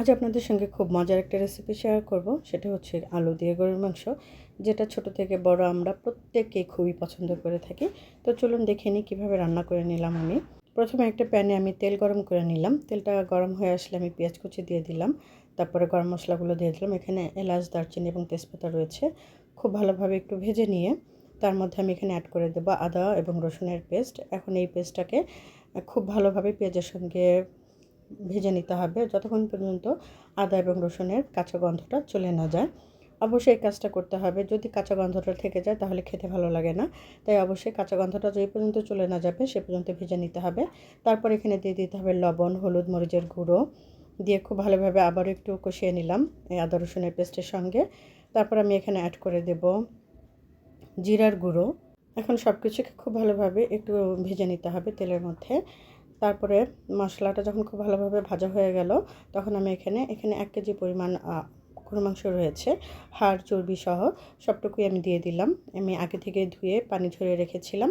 আজ আপনাদের সঙ্গে খুব মজার একটা রেসিপি শেয়ার করব। সেটা হচ্ছে আলু দিয়ে গরুর মাংস, যেটা ছোট থেকে বড় আমরা প্রত্যেকেই খুবই পছন্দ করে থাকি। তো চলুন দেখে নিই কীভাবে রান্না করে নিলাম আমি। প্রথমে একটা প্যানে আমি তেল গরম করে নিলাম। তেলটা গরম হয়ে আসলে আমি পেঁয়াজ কুচি দিয়ে দিলাম। তারপরে গরম মশলাগুলো দিয়ে দিলাম। এখানে এলাচ, দারচিনি এবং তেজপাতা রয়েছে। খুব ভালোভাবে একটু ভেজে নিয়ে তার মধ্যে আমি এখানে অ্যাড করে দেবো আদা এবং রসুনের পেস্ট এখন এই পেস্টটাকে খুব ভালোভাবে পেঁয়াজের সঙ্গে ভেজে নিতে হবে যতক্ষণ পর্যন্ত আদা এবং রসুনের কাঁচা গন্ধটা চলে না যায়। অবশ্যই এই কাজটা করতে হবে। যদি কাঁচা গন্ধটা থেকে যায় তাহলে খেতে ভালো লাগে না। তাই অবশ্যই কাঁচা গন্ধটা যে পর্যন্ত চলে না যাবে সে পর্যন্ত ভেজে নিতে হবে। তারপর এখানে দিয়ে দিতে হবে লবণ, হলুদ, মরিচের গুঁড়ো। দিয়ে খুব ভালোভাবে আবার একটু কষিয়ে নিলাম এই আদা রসুনের পেস্টের সঙ্গে। তারপর আমি এখানে অ্যাড করে দেব জিরার গুঁড়ো। এখন সব কিছুকে খুব ভালোভাবে একটু ভেজে নিতে হবে তেলের মধ্যে। তারপরে মশলাটা যখন খুব ভালোভাবে ভাজা হয়ে গেল, তখন আমি এখানে এখানে এক কেজি পরিমাণ গরু মাংস রয়েছে, হাড়, চর্বি সহ সবটুকুই আমি দিয়ে দিলাম। আমি আগে থেকে ধুয়ে পানি ঝরিয়ে রেখেছিলাম।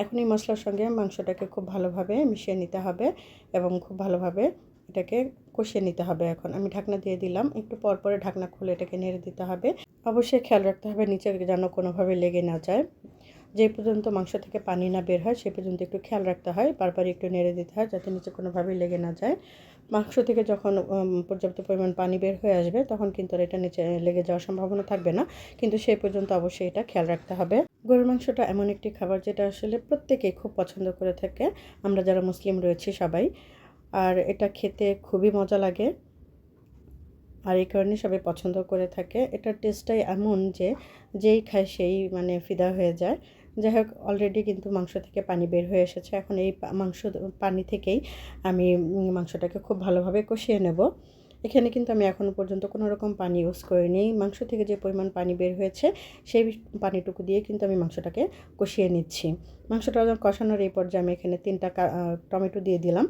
এখন এই মশলার সঙ্গে মাংসটাকে খুব ভালোভাবে মিশিয়ে নিতে হবে এবং খুব ভালোভাবে এটাকে কষিয়ে নিতে হবে এখন। আমি ঢাকনা দিয়ে দিলাম, একটু পর পরে ঢাকনা খুলে এটাকে নেড়ে দিতে হবে। অবশ্যই খেয়াল রাখতে হবে নিচে যেন কোনোভাবে লেগে না যায়। যে পর্যন্ত মাংস থেকে পানি না বের হয়, সে পর্যন্ত একটু খেয়াল রাখতে হয়, বারবার একটু নেড়ে দিতে হয় যাতে নিচে কোনোভাবেই লেগে না যায়। মাংস থেকে যখন পর্যাপ্ত পরিমাণ পানি বের হয়ে আসবে, তখন কিন্তু এটা নিচে লেগে যাওয়ার সম্ভাবনা থাকবে না। কিন্তু সেই পর্যন্ত অবশ্যই এটা খেয়াল রাখতে হবে। গরুর মাংসটা এমন একটি খাবার যেটা আসলে প্রত্যেকেই খুব পছন্দ করে থাকে। আমরা যারা মুসলিম রয়েছি সবাই। আর এটা খেতে খুবই মজা লাগে। আর এই কারণে সবাই পছন্দ করে থাকে। এটার টেস্টটাই এমন যে, যেই খায় সেই মানে ফিদা হয়ে যায়। যাই হোক অলরেডি কিন্তু মাংস থেকে পানি বের হয়ে এসেছে। এখন এই মাংস পানি থেকেই আমি মাংসটাকে খুব ভালোভাবে কষিয়ে নেব। এখানে কিন্তু আমি এখনও পর্যন্ত কোনো রকম পানি ইউজ করিনি। মাংস থেকে যে পরিমাণ পানি বের হয়েছে, সেই পানিটুকু দিয়ে কিন্তু আমি মাংসটাকে কষিয়ে নিচ্ছি। মাংসটা কষানোর এই পর্যায়ে আমি এখানে তিনটা টমেটো দিয়ে দিলাম।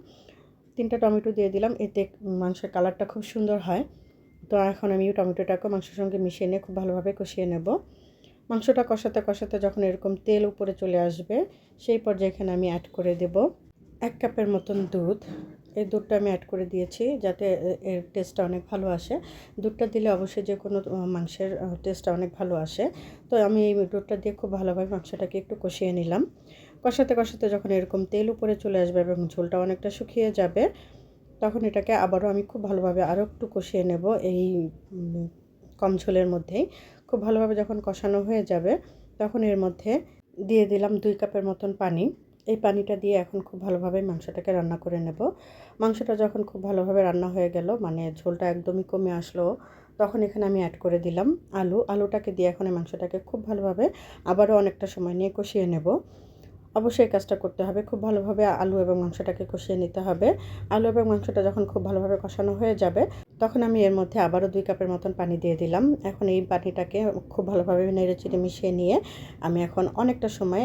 তিনটা টমেটো দিয়ে দিলাম। এতে মাংসের কালারটা খুব সুন্দর হয়। তো এখন আমি টমেটোটাকে মাংসের সঙ্গে মিশিয়ে নিয়ে খুব ভালোভাবে কষিয়ে নেব। মাংসটা কষাতে কষাতে যখন এরকম তেল উপরে চলে আসবে, সেই পর্যায়ে এখানে আমি অ্যাড করে দেব এক কাপের মতন দুধ। এই দুধটা আমি অ্যাড করে দিয়েছি যাতে এর টেস্টটা অনেক ভালো আসে। দুধটা দিলে অবশ্যই যে কোনো মাংসের টেস্টটা অনেক ভালো আসে। তো আমি এই দুধটা দিয়ে খুব ভালোভাবে মাংসটাকে একটু কষিয়ে নিলাম। কষাতে কষাতে যখন এরকম তেল উপরে চলে আসবে এবং ঝোলটা অনেকটা শুকিয়ে যাবে তখন এটাকে আবারও আমি খুব ভালোভাবে আরও একটু কষিয়ে নেব এই কম ঝোলের মধ্যেই। খুব ভালোভাবে যখন কষানো হয়ে যাবে, তখন এর মধ্যে দিয়ে দিলাম দুই কাপের মতন পানি। এই পানিটা দিয়ে এখন খুব ভালোভাবে মাংসটাকে রান্না করে নেব। মাংসটা যখন খুব ভালোভাবে রান্না হয়ে গেল মানে ঝোলটা একদমই কমে আসলো, তখন এখানে আমি অ্যাড করে দিলাম আলু। আলুটাকে দিয়ে এখন মাংসটাকে খুব ভালোভাবে আবারও অনেকটা সময় নিয়ে কষিয়ে নেব। অবশ্যই কাজটা করতে হবে। খুব ভালোভাবে আলু এবং মাংসটাকে কষিয়ে নিতে হবে। আলু এবং মাংসটা যখন খুব ভালোভাবে কষানো হয়ে যাবে তখন আমি এর মধ্যে আবারও দুই কাপের মতন পানি দিয়ে দিলাম। এখন এই পানিটাকে খুব ভালোভাবে নেড়ে চিড়ে মিশিয়ে নিয়ে আমি এখন অনেকটা সময়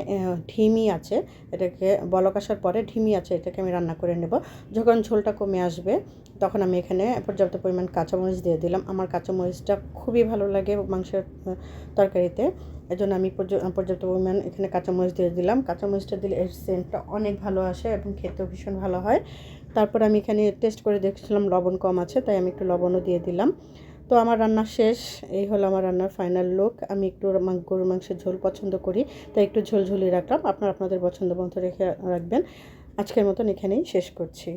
ঢিমি আছে, এটাকে বলক আসার পরে ঢিমি আছে, এটাকে আমি রান্না করে নেব। যখন ঝোলটা কমে আসবে, তখন আমি এখানে পর্যাপ্ত পরিমাণ কাঁচামরিচ দিয়ে দিলাম। আমার কাঁচামরিচটা খুবই ভালো লাগে মাংসের তরকারিতে। এজন্য আমি পর্যাপ্ত পরিমাণ এখানে কাঁচামরিচ দিয়ে দিলাম। কাঁচামরিচটা দিলে এর সেন্টটা অনেক ভালো আসে এবং খেতেও ভীষণ ভালো হয়। তারপর আমি এখানে টেস্ট করে দেখছিলাম লবণ কম আছে, তাই আমি একটু লবণও দিয়ে দিলাম। তো আমার রান্না শেষ, এই হলো আমার রান্নার ফাইনাল লুক আমি একটু গরুর মাংসের ঝোল পছন্দ করি, তাই একটু ঝোল ঝুলিয়ে রাখলাম। আপনার আপনাদের পছন্দ মতো রেখে রাখবেন। আজকের মতন এখানেই শেষ করছি।